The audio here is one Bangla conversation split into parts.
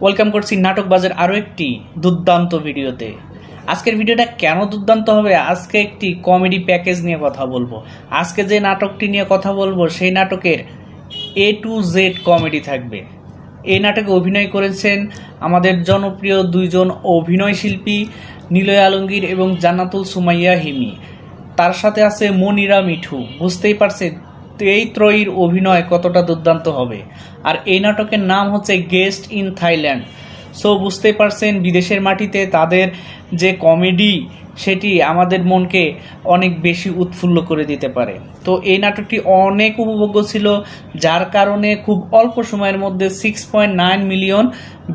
ওয়েলকাম করছি নাটক বাজার আরও একটি দুর্দান্ত ভিডিওতে। আজকের ভিডিওটা কেন দুর্দান্ত হবে? আজকে একটি কমেডি প্যাকেজ নিয়ে কথা বলব। আজকে যে নাটকটি নিয়ে কথা বলব, সেই নাটকের এ টু জেড কমেডি থাকবে। এই নাটকে অভিনয় করেছেন আমাদের জনপ্রিয় দুইজন অভিনয় শিল্পী নিলয় আলমগীর এবং জান্নাতুল সুমাইয়া হিমি। তার সাথে আছে মনিরা মিঠু। বুঝতেই পারছেন এই ত্রয়ীর অভিনয় কতটা দুর্দান্ত হবে? আর এই নাটকের নাম হচ্ছে গেস্ট ইন থাইল্যান্ড। সো বুঝতে পারছেন, বিদেশের মাটিতে তাদের যে কমেডি সেটি আমাদের মনকে অনেক বেশি উৎফুল্ল করে দিতে পারে। তো এই নাটকটি অনেক উপভোগ্য ছিল, যার কারণে খুব অল্প সময়ের মধ্যে six point nine million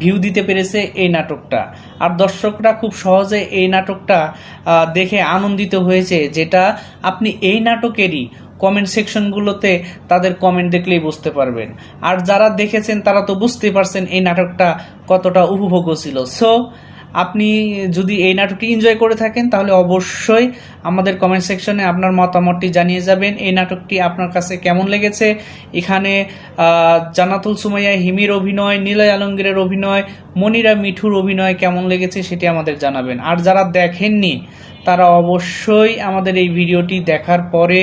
view দিতে পেরেছে এই নাটকটা। আর দর্শকরা খুব সহজে এই নাটকটা দেখে আনন্দিত হয়েছে যেটা আপনি এই নাটকেরই কমেন্ট সেকশনগুলোতে তাদের কমেন্ট দেখলেই বুঝতে পারবেন। আর যারা দেখেছেন তারা তো বুঝতে পারছেন এই নাটকটা কতটা উপভোগ্য ছিল। সো আপনি যদি এই নাটকটি এনজয় করে থাকেন, তাহলে অবশ্যই আমাদের কমেন্ট সেকশনে আপনার মতামতটি জানিয়ে যাবেন। এই নাটকটি আপনার কাছে কেমন লেগেছে? এখানে জানাতুল সুমাইয়া, হিমির অভিনয়, নীলয় আলমগীরের অভিনয়, মনিরা মিঠুর অভিনয় কেমন লেগেছে সেটি আমাদের জানাবেন। আর যারা দেখেননি, তারা অবশ্যই আমাদের এই ভিডিওটি দেখার পরে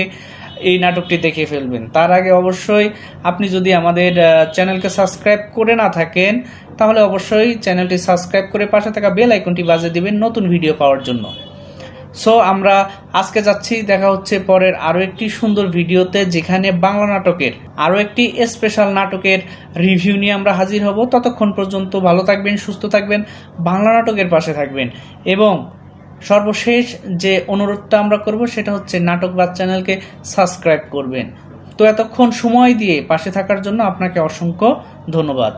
এই নাটকটি দেখে ফেলবেন। তার আগে অবশ্যই আপনি যদি আমাদের চ্যানেলকে সাবস্ক্রাইব করে না থাকেন, তাহলে অবশ্যই চ্যানেলটি সাবস্ক্রাইব করে পাশে থাকা বেল আইকনটি বাজিয়ে দিবেন নতুন ভিডিও পাওয়ার জন্য। সো আমরা আজকে যাচ্ছি, দেখা হচ্ছে পরের আরও একটি সুন্দর ভিডিওতে, যেখানে বাংলা নাটকের আরও একটি স্পেশাল নাটকের রিভিউ নিয়ে আমরা হাজির হব। ততক্ষণ পর্যন্ত ভালো থাকবেন, সুস্থ থাকবেন, বাংলা নাটকের পাশে থাকবেন। এবং সর্বশেষ যে অনুরোধটা আমরা করব সেটা হচ্ছে নাটকবাদ চ্যানেলকে সাবস্ক্রাইব করবেন। তো এতক্ষণ সময় দিয়ে পাশে থাকার জন্য আপনাকে অসংখ্য ধন্যবাদ।